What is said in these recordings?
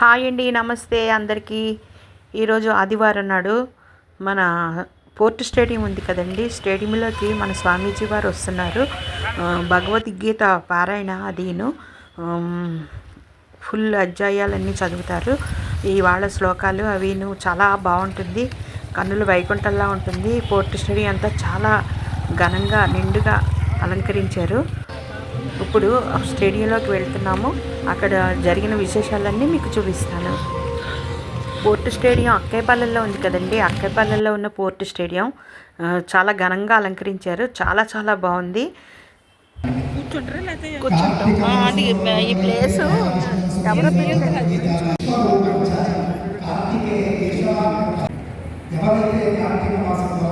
Hi అండి నమస్తే అందరికీ. ఈరోజు ఆదివారం నాడు మన పోర్ట్ స్టేడియం ఉంది కదండి. స్టేడియంలోకి మన స్వామీజీ వారు వస్తున్నారు. భగవద్గీత పారాయణ అదీను. ఫుల్ అధ్యాయాలన్నీ చదువుతారు. ఇవాళ శ్లోకాలు అవిను చాలా బాగుంటుంది. కన్నులు వైకుంఠంలా ఉంటుంది. పోర్ట్ స్టేడియం అంతా చాలా ఘనంగా నిండుగా అలంకరించారు. ఇప్పుడు స్టేడియంలోకి వెళ్తున్నాము. అక్కడ జరిగిన విశేషాలన్నీ మీకు చూపిస్తాను. పోర్ట్ స్టేడియం అక్కేపల్లెలో ఉంది కదండి. అక్కేపల్లెలో ఉన్న పోర్ట్ స్టేడియం చాలా ఘనంగా అలంకరించారు. చాలా చాలా బాగుంది. కూర్చుంటాం ఈ ప్లేస్ ఎవరో ఎవరైతే కార్తీక మాసంలో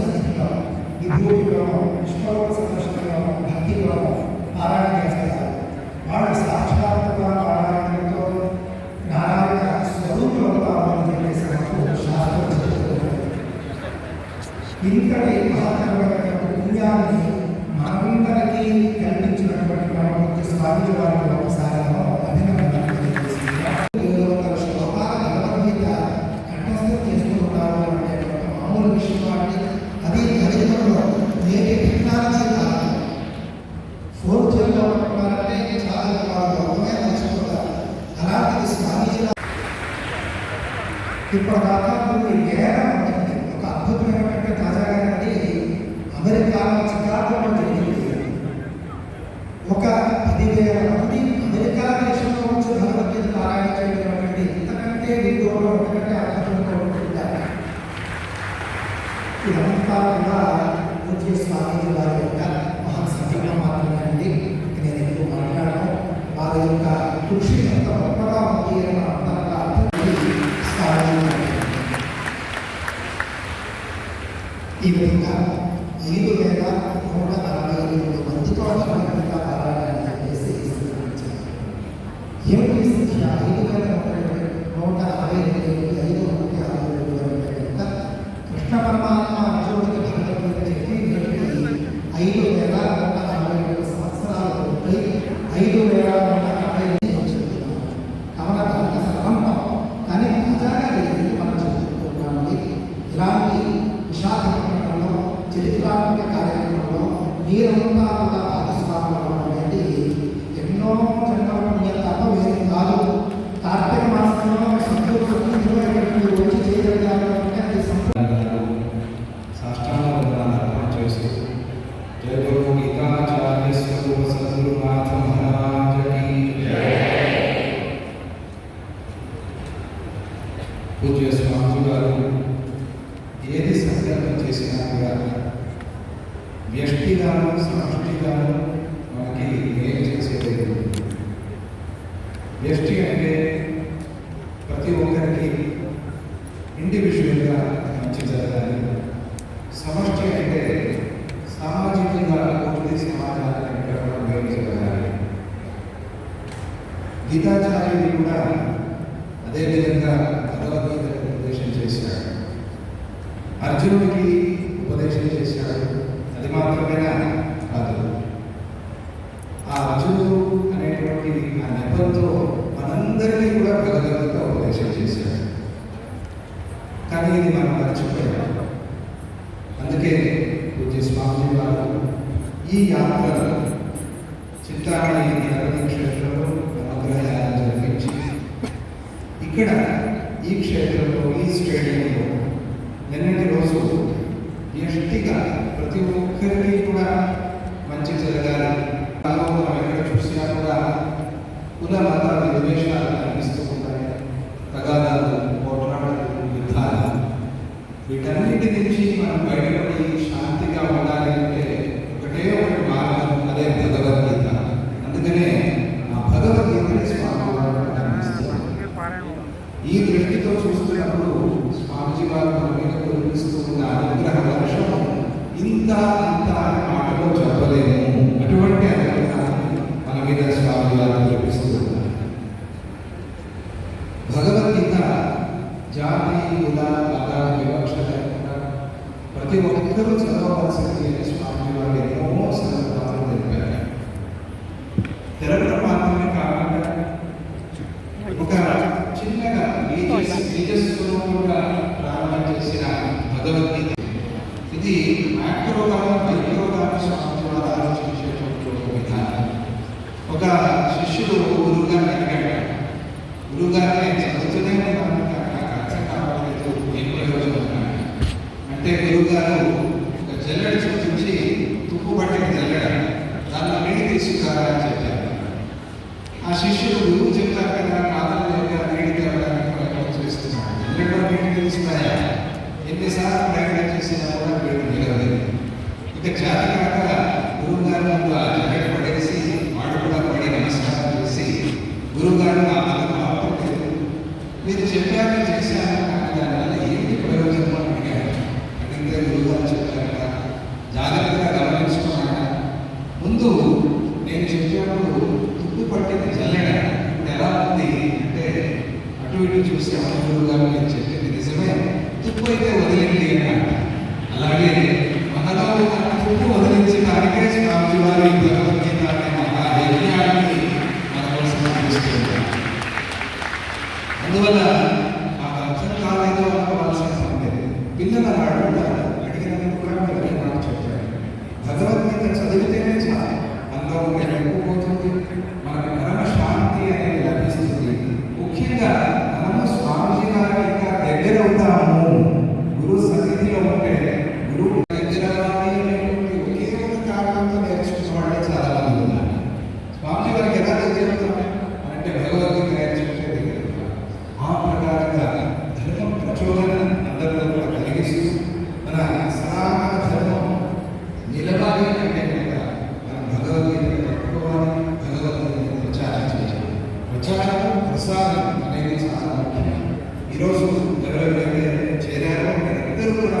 సన్నిధిలో విభూతిలో పుష్పలోక సందర్శనలో భక్తిలో పారాయణ చేస్తారు వాళ్ళు సాక్షాత్తుగా పారాయణతో నారాయణ స్వరూపంలో అవ్వాలని చెప్పేసి మనకు శాస్త్రం ఇంతటి మహత్తరమైన పుణ్యాన్ని మనందరికీ కల్పించినటువంటి మనకు స్వామి వారికి ఒకసారి que ఈ విధంగా ఐదు వేల నూట నలభై ఎనిమిది మందితో భగవద్గీత పారాయణ చేసి స్వీకరించారు ఏమిటి సంఖ్య? ఐదు వేల నూట ఇరవై నూట అరవై ఎనిమిది ఐదు నూట అరవై రెండు అంటే కనుక కృష్ణ పరమాత్మ అర్జునుడికి భగవద్గీత చెప్పి నేటికి ఐదు వేల నూట అరవై రెండు సంవత్సరాలు ఎస్టీ అంటే ప్రతి ఒక్కరికి ఇండివిజువల్గా మంచి జరగాలి. సమష్టి అంటే సామాజికంగా పూర్తి సమాజాన్ని పెట్టడం మేలు జరగాలి. గీతాచార్యుడు కూడా అదేవిధంగా భగవద్గీత ఉపదేశం చేశాడు అర్జునుడికి ఉపదేశం చేశాడు అది మాత్రమేనా? కాదు. ఆ అర్జునుడు అనేటువంటి ఆ నెపంతో మనందరికీ కూడా భగవద్గీత ఉపదేశం చేశాడు కానీ ఇది మనం మర్చిపోయాం అందుకే పూజ్య స్వామి వారు ఈ యాత్రలో చిత్తామణి గణపతి క్షేత్రంలో నవగ్రహాలను జరిపించి ఇక్కడ ఈ క్షేత్రంలో ఈ స్టేడియంలో నిన్నటి రోజు వ్యక్తిగా ప్రతి ఒక్కరికి కూడా మంచి జరగాలి. మనం ఎక్కడ చూసినా కూడా కుల మతాల విద్వేషాలు కనిపిస్తూ ఉంటాయి. తగాదాలు పోట్లాటలు యుద్ధాలు. వీటన్నిటి నుంచి మనం బయటపడి శాంతిగా ఉండాలి అంటే ఒకటే ఒకటి మార్గం అదే భగవద్గీత అందుకనే ఆ భగవద్గీతని స్వామి వారు అందిస్తారు ఈ దృష్టితో చూస్తున్నప్పుడు స్వామిజీ వారు మన మీద కురిపిస్తూ ఉన్న అనుగ్రహ వర్షం ఇంత అంత అని మాటలో చెప్పలేము అటువంటి అనుగ్రహాన్ని మన మీద స్వామి వారు కురిపిస్తూ ఉన్నారు భగవద్గీత జాతి కుల మత వివక్ష లేకుండా ప్రతి ఒక్కరూ చదవవలసింది అని స్వామి వారు ఎన్నో సందర్భాలు తెలిపారు తెరవడం మాత్రమే కాకుండా ఒక చిన్నగా బీజస్ బీజస్వరూపంగా ప్రారంభం చేసిన భగవద్గీత ఇది మ్యాక్రోగా మైక్రోగా స్వామి వారు ఆలోచించేటువంటి ఒక విధానం ఒక శిష్యుడు గురువు గారిని అడిగాడు గురువు గారు నేను చదువుతూనే ఉన్నాను కానీ నాకు అర్థం కావట్లేదు ఏం ప్రయోజనం అన్నాడు. అంటే గురువు గారు ఒక జల్లెడ చూపించి తుప్పు పట్టిన జల్లెడ దాన్ని నీటి తీసుకురా అని చెప్పారు ఆ శిష్యుడు గురువు చెప్తారు కదా కాలం లేక నీటి తేవడానికి ప్రయత్నం చేస్తున్నాడు జల్లెడలో నీటి తెలుస్తున్నాయా ఎన్నిసార్లు ప్రయత్నం చేసినా కూడా వీడు నిలవలేదు. ఇక జాతి కాక గురువు గారు ముందు ఆ జాకెట్ పడేసి వాడు కూడా పడి నమస్కారం చేసి గురువు గారు ఆ పదం మీరు చెప్పారు చేశాను కానీ దానివల్ల ఏంటి ప్రయోజనం అని అడిగారు అడిగితే గురువు గారు చెప్పారు కదా జాగ్రత్తగా గమనించుకున్నాను ముందు నేను చెప్పినప్పుడు తుప్పు పట్టిన జల్లెడ ఇప్పుడు ఎలా ఉంది అంటే అటు ఇటు చూసి అవును గురువు గారు నేను చెప్పింది నిజమే తుప్పు అయితే వదిలేండి అన్నాడు అలాగే మనలో ఉన్న తుప్పు వదిలించడానికే స్వామి వారి భగవద్గీత అనే మహాయజ్ఞాన్ని మన కోసం తీసుకుంటారు అందువల్ల మాకు అర్థం కాలేదు అనుకోవాల్సిన పని లేదు పిల్లలు అలా అడుగుతారు అడిగినందుకు కూడా మీరు అదే మాట చెప్పారు భగవద్గీత చదివితేనే చాలు మనలో ఉండే ఎక్కువ పోతుంది మనకు పరమ శాంతి అనేది లభిస్తుంది ముఖ్యంగా మనము స్వామిజీ గారికి ఇంకా దగ్గర అవుతాము గురువు సన్నిధిలో ఉంటే గురువు దగ్గర అవ్వాలి అనేటువంటి ఒకే ఒక కారణంతో నేర్చుకున్న వాళ్ళే చాలా మంది ఉన్నారు స్వామి వారికి ఎలా తెలియజేస్తాం అంటే భగవద్గీత నేర్చుకుంటే ఆ ప్రకారంగా ధర్మం ప్రచోదన అందరిలో కూడా కలిగిస్తూ మన సనాతన ధర్మం నిలవాలి అంటే కనుక మనం పట్టుకోవాలి ప్రచారం చేయాలి ప్రచారం ప్రసారం అనేది చాలా ముఖ్యం ఈరోజు ఎవరెవరైతే చేరారో. అందరూ కూడా